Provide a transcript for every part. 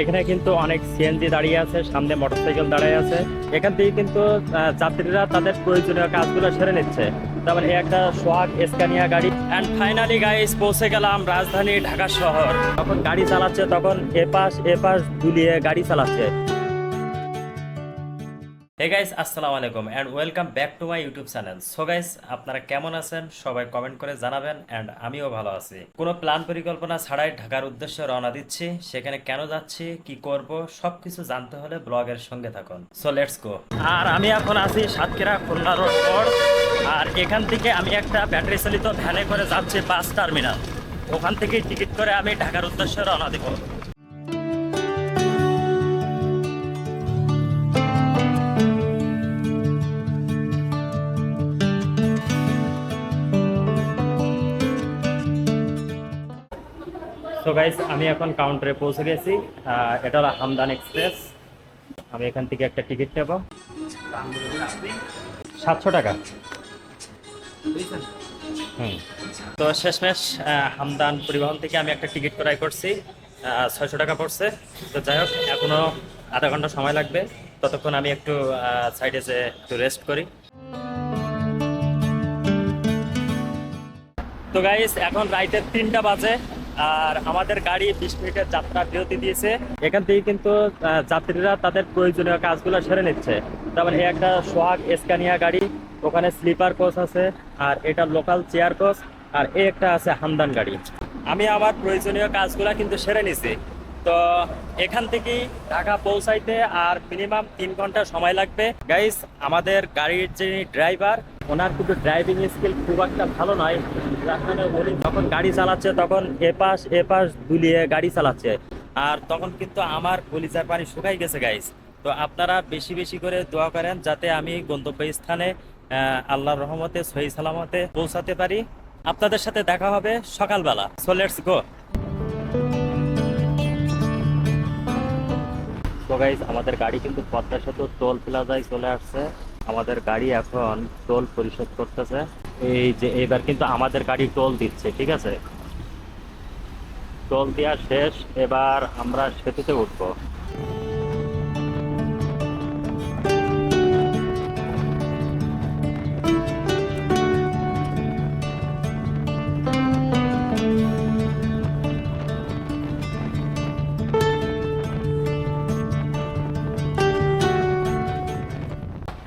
এখানে কিন্তু অনেক সিএনজি দাঁড়িয়ে আছে, সামনে মোটরসাইকেল দাঁড়িয়ে আছে। এখান থেকে কিন্তু যাত্রীরা তাদের প্রয়োজনীয় কাজগুলো সেরে নিচ্ছে। তারপরে একটা সোহাগ স্কানিয়া গাড়ি। অ্যান্ড ফাইনালি গাইস পৌঁছে গেলাম রাজধানী ঢাকা শহর। তখন গাড়ি চালাচ্ছে, তখন এপাশ এপাশ দুলিয়ে গাড়ি চালাচ্ছে। হে গাইস আসসালামু আলাইকুম and welcome back to my YouTube channel so guys আপনারা কেমন আছেন? সবাই কমেন্ট করে জানাবেন অ্যান্ড আমিও ভালো আছি। কোনো প্ল্যান পরিকল্পনা ছাড়াই ঢাকার উদ্দেশ্যে রওনা দিচ্ছি। সেখানে কেন যাচ্ছি, কি করব, সবকিছু জানতে হলে ব্লগের সঙ্গে থাকুন। সো লেটস গো আর আমি এখন আছি সাতক্ষীরা খুলনা রোড পর। আর এখান থেকে আমি একটা ব্যাটারি চালিত ভ্যানে করে যাচ্ছি বাস টার্মিনাল ওখান থেকে টিকিট করে আমি ঢাকার উদ্দেশ্যে রওনা দিব। সো গাইস আমি এখন কাউন্টারে পৌঁছে গেছি। এটা হলো হামদান এক্সপ্রেস আমি এখান থেকে একটা টিকিট নেব। সাতশো টাকা। হুম। তো শেষমেশ হামদান পরিবহন থেকে আমি একটা টিকিট ক্রয় করছি। ছয়শো টাকা পড়ছে। তো যাই হোক, এখনও আধা ঘণ্টা সময় লাগবে। ততক্ষণ আমি একটু সাইডে যে একটু রেস্ট করি। তো গাইস এখন রাইতের তিনটা বাজে। আর আমাদের গাড়ি বিশ মিনিটের যাত্রা বিরতি দিয়েছে। এখান থেকে কিন্তু যাত্রীরা তাদের প্রয়োজনীয় কাজগুলো সেরে নিচ্ছে। তারপরে এই একটা সোহাগ এসকানিয়া গাড়ি, ওখানে স্লিপার কোচ আছে, আর এটা লোকাল চেয়ার কোচ, আর এই একটা আছে হামদান গাড়ি। আমি আমার প্রয়োজনীয় কাজগুলো কিন্তু সেরে নিছি। তো এখান থেকেই ঢাকা পৌঁছাইতে আর মিনিমাম তিন ঘণ্টা সময় লাগবে। গাইস আমাদের গাড়ির যিনি ড্রাইভার ওনার কিন্তু ড্রাইভিং স্কিল খুব একটা ভালো নয়। উনি যখন গাড়ি চালাচ্ছে তখন এপাশ এপাশ দুলিয়ে গাড়ি চালাচ্ছে। আর তখন কিন্তু আমার কলিজার পানি শুকাই গেছে গাইস তো আপনারা বেশি বেশি করে দোয়া করেন যাতে আমি গন্তব্য স্থানে আহ, আল্লাহর রহমতে সহি সালামতে পৌঁছাতে পারি। আপনাদের সাথে দেখা হবে সকালবেলা। সো লেটস গো তো গাইজ আমাদের গাড়ি কিন্তু পদ্মা সেতু টোল প্লাজায় চলে আসছে। আমাদের গাড়ি এখন টোল পরিশোধ করতেছে। এই যে এবার কিন্তু আমাদের গাড়ি টোল দিচ্ছে, ঠিক আছে? টোল দেওয়া শেষ, এবার আমরা সেতুতে উঠবো।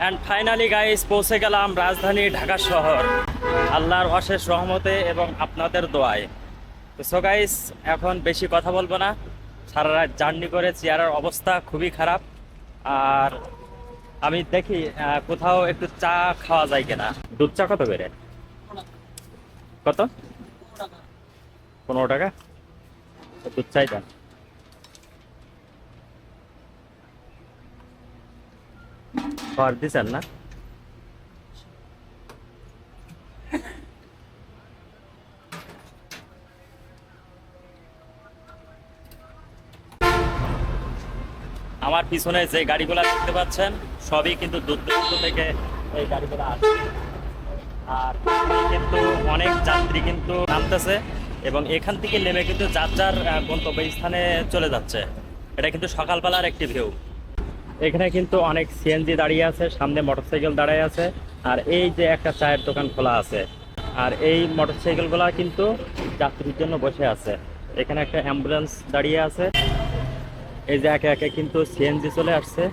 অ্যান্ড ফাইনালি গাইস পৌঁছে গেলাম রাজধানী ঢাকা শহর। আল্লাহর অশেষ রহমতে এবং আপনাদের দোয়ায়। তো সো গাইস এখন বেশি কথা বলব না। সারা রাত জার্নি করে চেয়ারের অবস্থা খুবই খারাপ। আর আমি দেখি কোথাও একটু চা খাওয়া যায় কিনা। দুধ চা কত বেড়ে কত? পনেরো টাকা। দুধ চাই দেন খাবার দিচ্ছেন না। আমার পিছনে যে গাড়িগুলো দেখতে পাচ্ছেন, সবই কিন্তু দূর দূরান্ত থেকে এই গাড়িগুলো আসছে। আর কিন্তু অনেক যাত্রী কিন্তু নামতেছে এবং এখান থেকে নেমে কিন্তু যার যার গন্তব্য স্থানে চলে যাচ্ছে। এটা কিন্তু সকালবেলার একটি ভিউ এখানে কিন্তু অনেক সিএনজি দাঁড়িয়ে আছে, সামনে মোটরসাইকেল দাঁড়িয়ে আছে, আর এই যে একটা চায়ের দোকান খোলা আছে। আর এই মোটরসাইকেলগুলো কিন্তু যাত্রীর জন্য বসে আছে। এখানে একটা অ্যাম্বুলেন্স দাঁড়িয়ে আছে। এই যে একে একে কিন্তু সিএনজি চলে আসছে।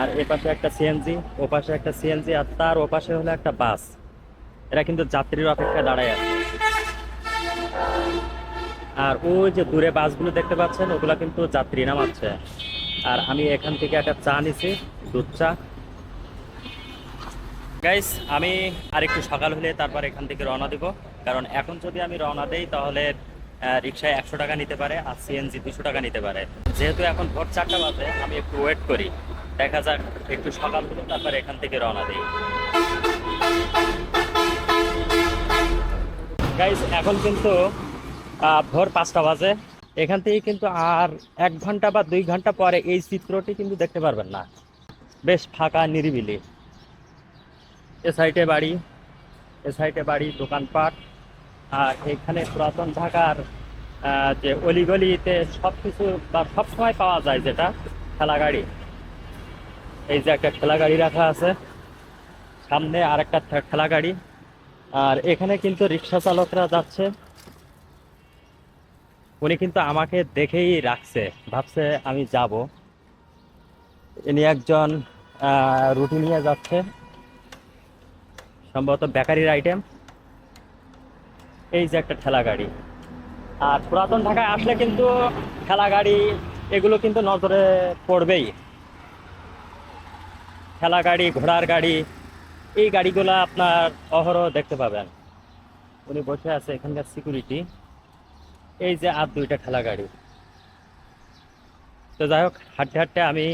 আর এ পাশে একটা সিএনজি ও পাশে একটা সিএনজি আর তার ও পাশে হলো একটা বাস। এরা কিন্তু যাত্রীর অপেক্ষায় দাঁড়ায় আছে। আর ওই যে দূরে বাসগুলো দেখতে পাচ্ছেন, ওগুলো কিন্তু যাত্রী নামাচ্ছে আর আমি এখান থেকে একটা চা নিছি, দুধ চা। গাইস আমি আর একটু সকাল হলে তারপর এখান থেকে রওনা দিব। কারণ এখন যদি আমি রওনা দেই, তাহলে রিক্সায় একশো টাকা নিতে পারে আর সিএনজি দুশো টাকা নিতে পারে। যেহেতু এখন ভোর চারটা বাজে, আমি একটু ওয়েট করি। দেখা যাক, একটু সকাল হলে তারপর এখান থেকে রওনা দিই। গাইস এখন কিন্তু ভোর পাঁচটা বাজে। এখান থেকে কিন্তু আর এক ঘণ্টা বা দুই ঘণ্টা পরে এই চিত্রটি কিন্তু দেখতে পারবেন না। বেশ ফাঁকা, নিরিবিলি। এ সাইডে বাড়ি, এ সাইডে বাড়ি, দোকানপাট। আর এখানে পুরাতন ঢাকার যে অলিগলিতে সব কিছু বা সব সময় পাওয়া যায় যেটা ঠেলা গাড়ি এই যে একটা ঠেলা গাড়ি রাখা আছে। সামনে আর একটা ঠেলা গাড়ি আর এখানে কিন্তু রিক্সা চালকরা যাচ্ছে। উনি কিন্তু আমাকে দেখেই রাখছে। ভাবছে আমি যাব। ইনি একজন রুটি নিয়ে যাচ্ছে। সম্ভবত বেকারির আইটেম এই যে একটা ঠেলা গাড়ি। আর পুরাতন ঢাকায় আসলে কিন্তু ঠেলা গাড়ি, এগুলো কিন্তু নজরে পড়বেই। ঠেলা গাড়ি, ঘোড়ার গাড়ি, এই গাড়িগুলো আপনার অহরহ দেখতে পাবেন। উনি বসে আছে এখানকার সিকিউরিটি এই যে আর দুইটা ঠেলা গাড়ি। তো যাই হোক, হাঁটতে হাঁটতে আমি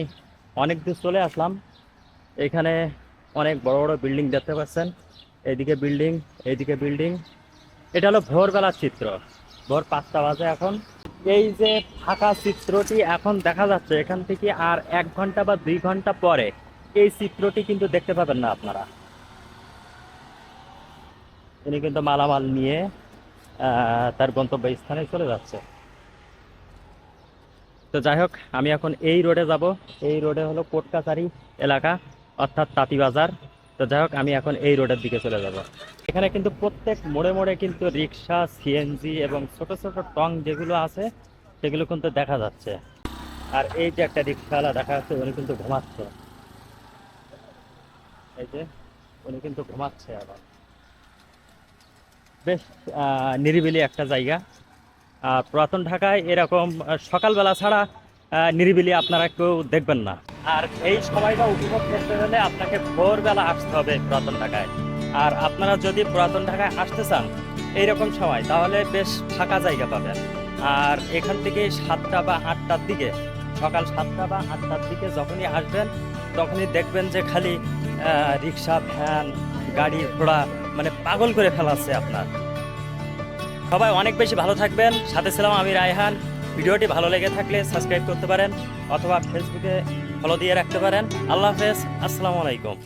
অনেক দূর চলে আসলাম। এখানে অনেক বড় বড় বিল্ডিং দেখতে পাচ্ছেন। এইদিকে বিল্ডিং এইদিকে বিল্ডিং। এটা হলো ভোরবেলার চিত্র। ভোর পাঁচটা বাজে এখন। এই যে ফাঁকা চিত্রটি এখন দেখা যাচ্ছে, এখান থেকে আর এক ঘণ্টা বা দুই ঘণ্টা পরে এই চিত্রটি কিন্তু দেখতে পাবেন না আপনারা। তিনি কিন্তু মালামাল নিয়ে তার গন্তব্য স্থানে চলে যাচ্ছে। তো যাই হোক, আমি এখন এই রোডে যাব। এই রোডে হলো কোট কাছারি এলাকা, অর্থাৎ তাঁতিবাজার তো যাই হোক, আমি এখন এই রোডের দিকে চলে যাব। এখানে কিন্তু প্রত্যেক মোড়ে মোড়ে কিন্তু রিক্সা সিএনজি এবং ছোট ছোট টং যেগুলো আছে, সেগুলো কিন্তু দেখা যাচ্ছে। আর এই যে একটা রিক্সাওয়ালা দেখা যাচ্ছে, উনি কিন্তু ঘুমাচ্ছে। এই যে, উনি কিন্তু ঘুমাচ্ছে আবার বেশ নিরিবিলি একটা জায়গা। পুরাতন ঢাকায় এরকম সকালবেলা ছাড়া নিরিবিলি আপনারা কেউ দেখবেন না। আর এই সময়টা উপভোগ করতে হলে আপনাকে ভোরবেলা আসতে হবে পুরাতন ঢাকায়। আর আপনারা যদি পুরাতন ঢাকায় আসতে চান এইরকম সময়, তাহলে বেশ ফাঁকা জায়গা পাবেন। আর এখান থেকে সাতটা বা আটটার দিকে, সকাল সাতটা বা আটটার দিকে যখনই আসবেন, তখনই দেখবেন যে খালি রিক্সা, ভ্যান, গাড়ি, ঘোড়া মানে পাগল করে ফেলাচ্ছে আপনার। সবাই অনেক বেশি ভালো থাকবেন। সাথে ছিলাম আমি রায়হান। ভিডিওটি ভালো লেগে থাকলে সাবস্ক্রাইব করতে পারেন অথবা ফেসবুকে ফলো দিয়ে রাখতে পারেন। আল্লাহ হাফেজ। আসসালামু আলাইকুম।